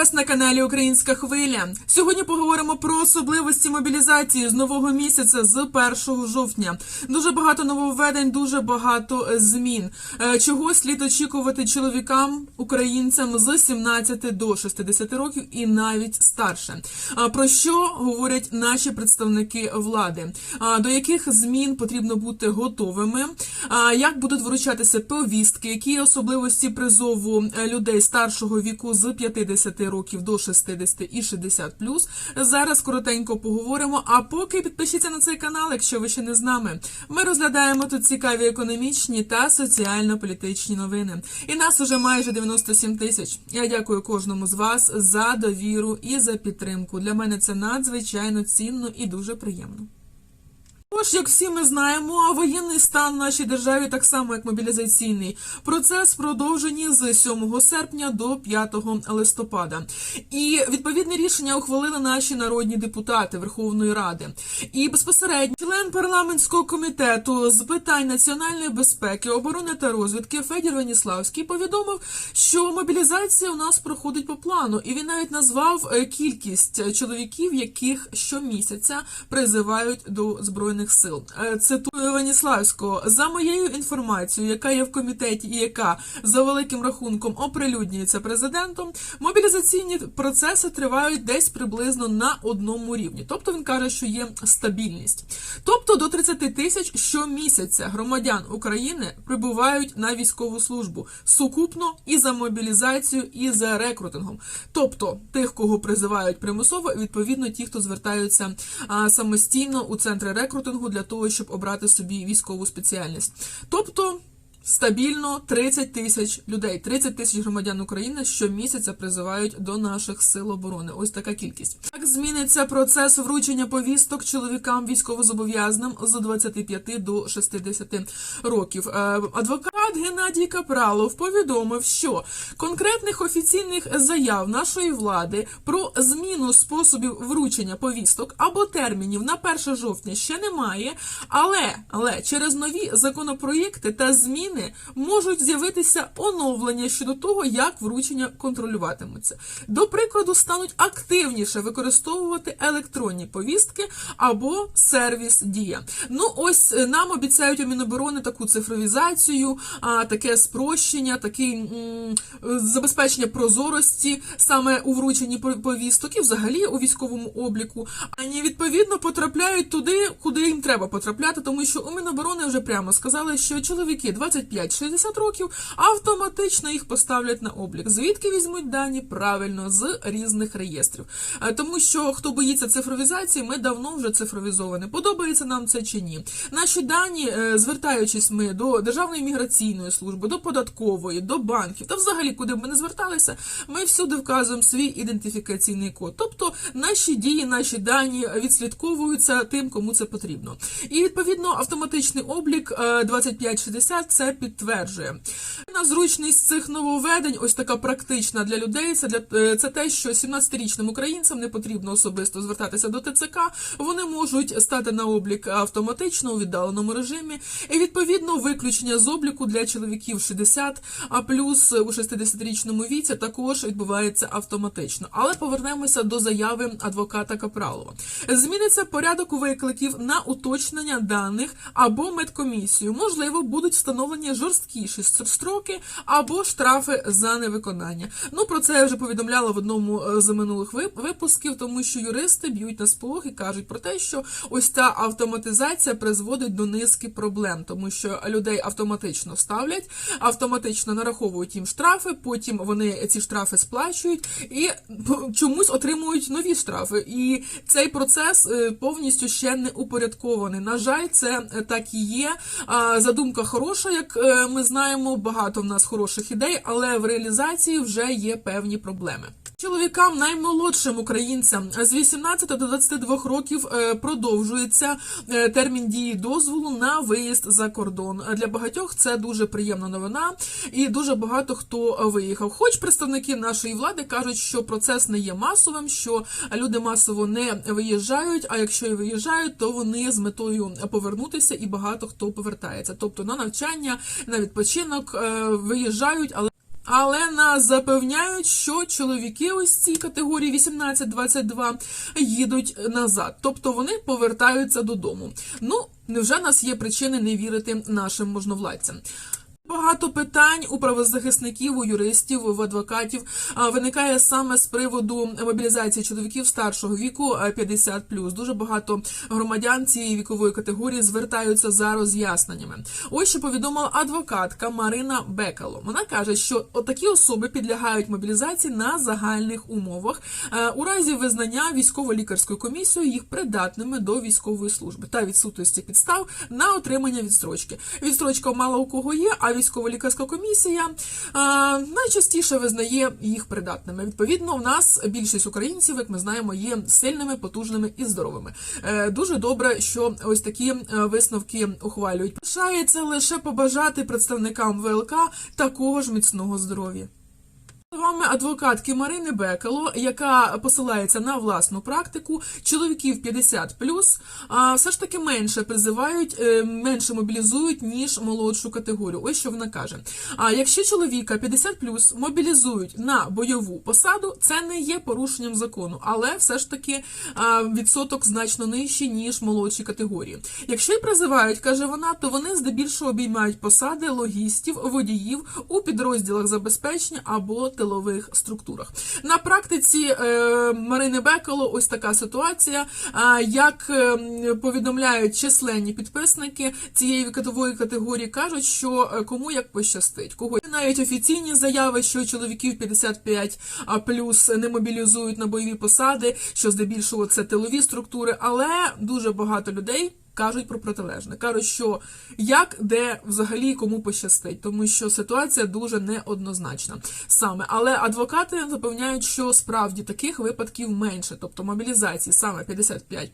вас на каналі Українська Хвиля. Сьогодні поговоримо про особливості мобілізації з нового місяця з 1 жовтня. Дуже багато нововведень, дуже багато змін. Е, Чого слід очікувати чоловікам, українцям з 17 до 60 років і навіть старше. Про що говорять наші представники влади? До яких змін потрібно бути готовими? Як будуть вручатися повістки? Які особливості призову е, людей старшого віку з 50 років до 60 і 60 Зараз коротенько поговоримо. А поки підпишіться на цей канал, якщо ви ще не з нами. Ми розглядаємо тут цікаві економічні та соціально-політичні новини. І нас уже майже 97 тисяч. Я дякую кожному з вас за довіру і за підтримку. Для мене це надзвичайно цінно і дуже приємно. Тож, як всі ми знаємо, воєнний стан в нашій державі, так само як мобілізаційний процес, продовжені з 7 серпня до 5 листопада. І відповідне рішення ухвалили наші народні депутати Верховної Ради. І безпосередньо член парламентського комітету з питань національної безпеки, оборони та розвідки Федір Веніславський повідомив, що мобілізація у нас проходить по плану, і він навіть назвав е, кількість чоловіків, яких щомісяця призивають до збройних сил. Е, Цитую Веніславського за моєю інформацією, яка є в комітеті, і яка за великим рахунком оприлюднюється президентом. Мобілізаційні процеси тривають десь приблизно на одному рівні. Тобто він каже, що є стабільність. Тобто до 30 тисяч щомісяця громадян України прибувають на військову службу сукупно і за мобілізацію, і за рекрутингом. Тобто тих, кого призивають примусово, відповідно ті, хто звертаються самостійно у центри рекрутингу для того, щоб обрати собі військову спеціальність. Тобто. Стабільно 30 тисяч людей, 30 тисяч громадян України щомісяця призивають до наших сил оборони. Ось така кількість. Як зміниться процес вручення повісток чоловікам військовозобов'язаним з 25 до 60 років. Е, Адвокат Геннадій Капралов повідомив, що конкретних офіційних заяв нашої влади про зміну способів вручення повісток або термінів на 1 жовтня ще немає, але, але через нові законопроєкти та зміни можуть з'явитися оновлення щодо того, як вручення контролюватимуться. До прикладу, стануть активніше використовувати електронні повістки або сервіс Дія. Ну ось е, нам обіцяють у Міноборони таку цифровізацію, таке спрощення, таке забезпечення прозорості саме у врученні повісток і взагалі у військовому обліку. Ані відповідно потрапляють туди, куди їм треба потрапляти, тому що у Міноборони вже прямо сказали, що чоловіки 25-60 років автоматично їх поставлять на облік. Звідки візьмуть дані правильно з різних реєстрів? Е, Тому що хто боїться цифровізації, ми давно вже цифровізовані. Подобається нам це чи ні? Наші дані, е, звертаючись ми до Державної міграційної служби, до податкової, до банків та взагалі куди б ми не зверталися, ми всюди вказуємо свій ідентифікаційний код. Тобто наші дії, наші дані відслідковуються тим, кому це потрібно. І відповідно автоматичний облік е, 2560 це підтверджує. На зручність цих нововведень, ось така практична для людей. Це для е, це те, що 17-річним українцям не потрібно особисто звертатися до ТЦК. Вони можуть стати на облік автоматично у віддаленому режимі. І відповідно виключення з обліку для чоловіків 60, а плюс у 60-річному віці також відбувається автоматично. Але повернемося до заяви адвоката Капралова. Зміниться порядок викликів на уточнення даних або медкомісію. Можливо, будуть встановлені жорсткіші строки або штрафи за невиконання. Ну про це я вже повідомляла в одному е, з минулих випусків, тому що юристи б'ють на сполох і кажуть про те, що ось ця автоматизація призводить до низки проблем, тому що людей автоматично ставлять, автоматично нараховують їм штрафи, потім вони ці штрафи сплачують і чомусь отримують нові штрафи. І цей процес е, повністю ще не упорядкований. На жаль, це е, так і є. Задумка хороша, як е, ми знаємо, багато в нас хороших ідей, але в реалізації вже є певні проблеми. Чоловікам наймолодшим українцям з 18 до 22 років е, продовжується е, термін дії дозволу на виїзд за кордон. Для багатьох це дуже приємна новина, і дуже багато хто виїхав. Хоч представники нашої влади кажуть, що процес не є масовим, що люди масово не виїжджають. А якщо і виїжджають, то вони з метою повернутися, і багато хто повертається. Тобто на навчання, на відпочинок е, виїжджають, але але нас запевняють, що чоловіки ось ці категорії 18-22 їдуть назад, тобто вони повертаються додому. Ну, невже нас є причини не вірити нашим можновладцям? Багато питань у правозахисників, у юристів, в адвокатів виникає саме з приводу мобілізації чоловіків старшого віку а, 50+. Дуже багато громадян цієї вікової категорії звертаються за роз'ясненнями. Ось що повідомила адвокатка Марина Бекало. Вона каже, що такі особи підлягають мобілізації на загальних умовах у разі визнання військово-лікарською комісією їх придатними до військової служби та відсутності підстав на отримання відстрочки. Відстрочка мало у кого є, а військово-лікарська комісія найчастіше визнає їх придатними. Відповідно, в нас більшість українців, як ми знаємо, є сильними, потужними і здоровими. Е, дуже добре, що ось такі е, висновки ухвалюють. Лишається лише побажати представникам ВЛК такого ж міцного здоров'я. Словами адвокатки Марини Бекало, яка посилається на власну практику, чоловіків 50 а все ж таки менше призивають, е, менше мобілізують ніж молодшу категорію. Ось що вона каже. А якщо чоловіка 50 мобілізують на бойову посаду, це не є порушенням закону, але все ж таки відсоток значно нижчий ніж молодші категорії. Якщо й призивають, каже вона, то вони здебільшого обіймають посади логістів, водіїв у підрозділах забезпечення або тилових структурах. На практиці е, Марини Бекало ось така ситуація. Як е, повідомляють численні підписники цієї вікової категорії, кажуть, що е, кому як пощастить. Кого навіть офіційні заяви, що чоловіків 55 а плюс не мобілізують на бойові посади, що здебільшого це тилові структури, але дуже багато людей. Кажуть про протилежне, кажуть, що як де взагалі кому пощастить, тому що ситуація дуже неоднозначна саме. Але адвокати запевняють, що справді таких випадків менше, тобто мобілізації саме 55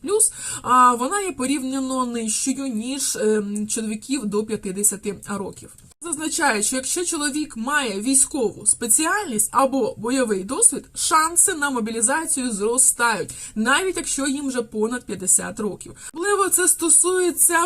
а вона є порівняно нижчою ніж ем, чоловіків до 50 років. Зазначає, що якщо чоловік має військову спеціальність або бойовий досвід, шанси на мобілізацію зростають, навіть якщо їм вже понад 50 років. Можливо, це стосується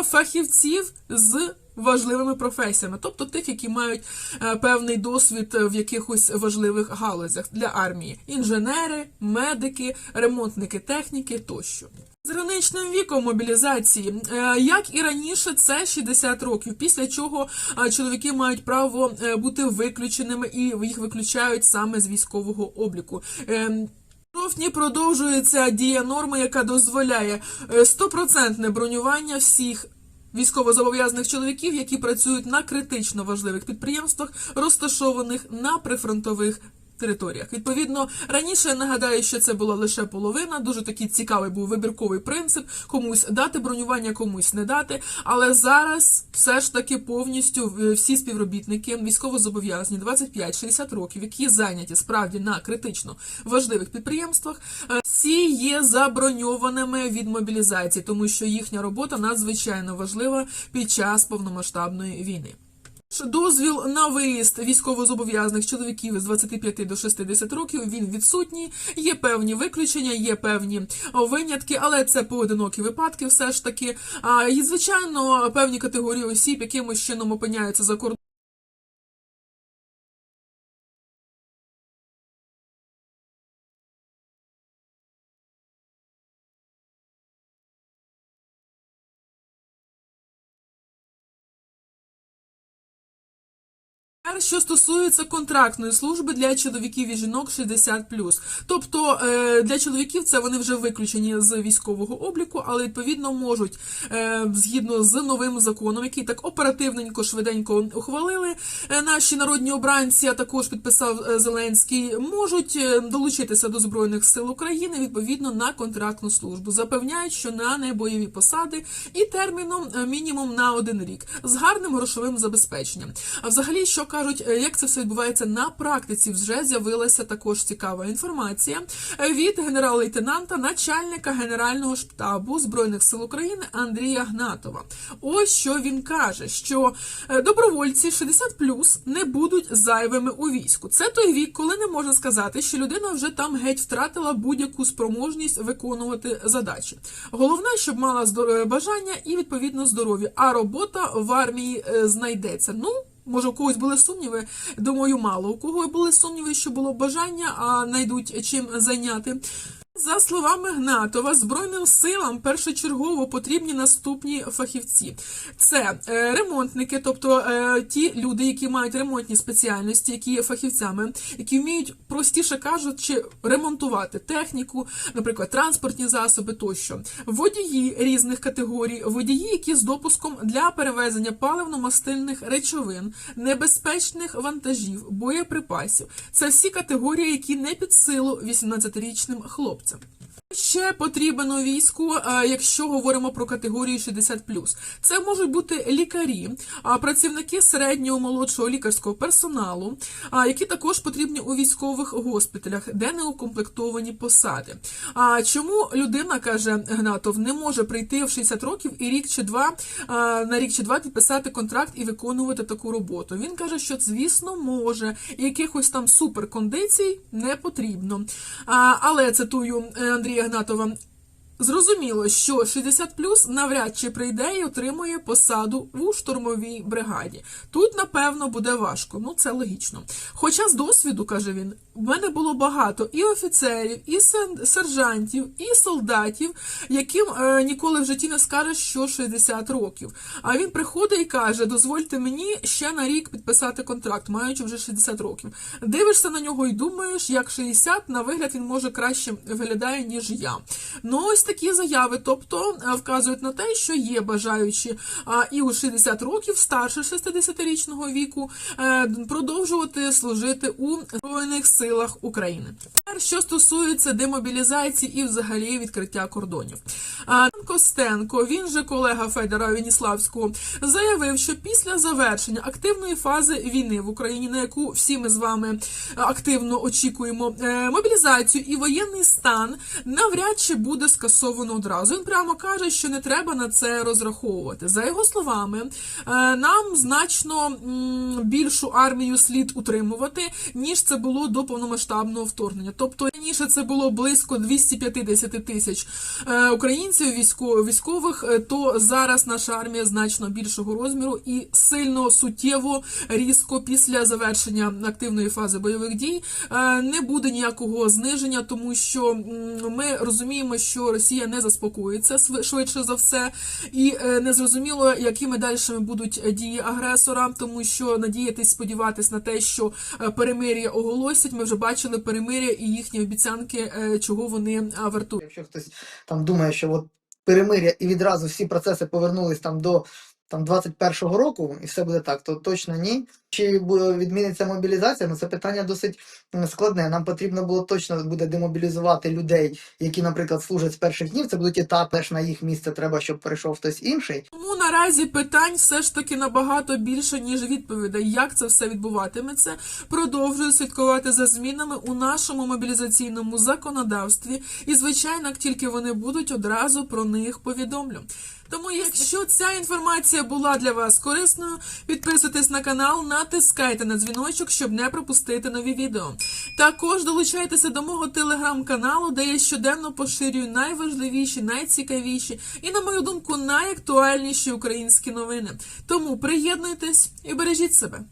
фахівців з важливими професіями, тобто тих, які мають е, певний досвід в якихось важливих галузях для армії: інженери, медики, ремонтники техніки тощо. З граничним віком мобілізації, е, як і раніше, це 60 років, після чого е, чоловіки мають право бути виключеними і їх виключають саме з військового обліку. Жовтні продовжується дія норми, яка дозволяє е, стопроцентне бронювання всіх. Військовозобов'язаних чоловіків, які працюють на критично важливих підприємствах, розташованих на прифронтових територіях. Відповідно, раніше нагадаю, що це була лише половина. Дуже такий цікавий був вибірковий принцип: комусь дати бронювання, комусь не дати. Але зараз все ж таки повністю е, всі співробітники військовозобов'язані 25-60 років, які зайняті справді на критично важливих підприємствах, е, всі є заброньованими від мобілізації, тому що їхня робота надзвичайно важлива під час повномасштабної війни. Дозвіл на виїзд військовозобов'язаних чоловіків з 25 до 60 років він відсутній. Є певні виключення, є певні винятки, але це поодинокі випадки, все ж таки. А і звичайно, певні категорії осіб, якимось чином опиняються за кордоном. Тепер, Що стосується контрактної служби для чоловіків і жінок 60+. Тобто е, для чоловіків це вони вже виключені з військового обліку, але відповідно можуть е, згідно з новим законом, який так оперативненько, швиденько ухвалили е, наші народні обранці, а також підписав Зеленський, можуть долучитися до збройних сил України відповідно на контрактну службу. Запевняють, що на небойові посади і терміном мінімум на один рік з гарним грошовим забезпеченням. А взагалі, що кажуть, е, як це все відбувається на практиці, вже з'явилася також цікава інформація від генерал-лейтенанта, начальника Генерального штабу Збройних сил України Андрія Гнатова. Ось що він каже: що е, добровольці 60 не будуть зайвими у війську. Це той вік, коли не можна сказати, що людина вже там геть втратила будь-яку спроможність виконувати задачі. Головне, щоб мала бажання і відповідно здоров'я, а робота в армії е, знайдеться. Ну Може, у когось були сумніви? Думаю, мало. У кого були сумніви, що було бажання, а знайдуть чим зайняти. За словами Гнатова, Збройним силам першочергово потрібні наступні фахівці: це е, ремонтники, тобто е, ті люди, які мають ремонтні спеціальності, які є фахівцями, які вміють, простіше кажучи, ремонтувати техніку, наприклад, транспортні засоби тощо, водії різних категорій, водії, які з допуском для перевезення паливно-мастильних речовин, небезпечних вантажів, боєприпасів. Це всі категорії, які не під силу 18-річним хлопцям. awesome. Ще потрібен у війську, е, якщо говоримо про категорію 60+. Це можуть бути лікарі, працівники середнього молодшого лікарського персоналу, які також потрібні у військових госпіталях, де не укомплектовані посади. Чому людина каже Гнатов не може прийти в 60 років і рік чи два на рік чи два підписати контракт і виконувати таку роботу? Він каже, що звісно може, якихось там суперкондицій не потрібно. Але цитую е, Андрія Гнатова. Зрозуміло, що 60 плюс навряд чи прийде і отримує посаду у штурмовій бригаді. Тут, напевно, буде важко. Ну це логічно. Хоча з досвіду, каже він, в мене було багато і офіцерів, і сержантів, і солдатів, яким е, ніколи в житті не скажеш, що 60 років. А він приходить і каже: дозвольте мені ще на рік підписати контракт, маючи вже 60 років. Дивишся на нього і думаєш, як 60, на вигляд він може краще виглядає, ніж я. Ну ось такі заяви, тобто е, вказують на те, що є бажаючі і у 60 років старше 60-річного віку е, продовжувати служити у збройних силах України. Що стосується демобілізації і взагалі відкриття кордонів. Костенко, він же колега Федора Веніславського, заявив, що після завершення активної фази війни в Україні, на яку всі ми з вами активно очікуємо, е, мобілізацію і воєнний стан навряд чи буде скасовано одразу. Він прямо каже, що не треба на це розраховувати. За його словами, е, нам значно більшу армію слід утримувати, ніж це було до повномасштабного вторгнення. Тобто раніше це було близько 250 тисяч е, українців військових, е, то зараз наша армія значно більшого розміру і сильно суттєво різко після завершення активної фази бойових дій не буде ніякого зниження, тому що ми розуміємо, що Росія не заспокоїться швидше за все, і е, незрозуміло, якими далі будуть дії агресора, тому що надіятись, сподіватись на те, що е, перемир'я оголосять. Ми вже бачили перемир'я і їхні обіцянки, е, чого вони е, вартують. Якщо хтось там думає, що от перемир'я і відразу всі процеси повернулись там до там 21-го року, і все буде так, то точно ні. Чи відміниться мобілізація? Ну це питання досить складне. Нам потрібно було точно буде демобілізувати людей, які, наприклад, служать з перших днів. Це будуть етапи, теж на їх місце треба, щоб перейшов хтось інший. Тому наразі питань все ж таки набагато більше, ніж відповідей. Як це все відбуватиметься? Продовжую слідкувати за змінами у нашому мобілізаційному законодавстві. І, звичайно, як тільки вони будуть, одразу про них повідомлю. Тому, якщо ця інформація була для вас корисною, підписуйтесь на канал, натискайте на дзвіночок, щоб не пропустити нові відео. Також долучайтеся до мого телеграм-каналу, де я щоденно поширюю найважливіші, найцікавіші і, на мою думку, найактуальніші українські новини. Тому приєднуйтесь і бережіть себе.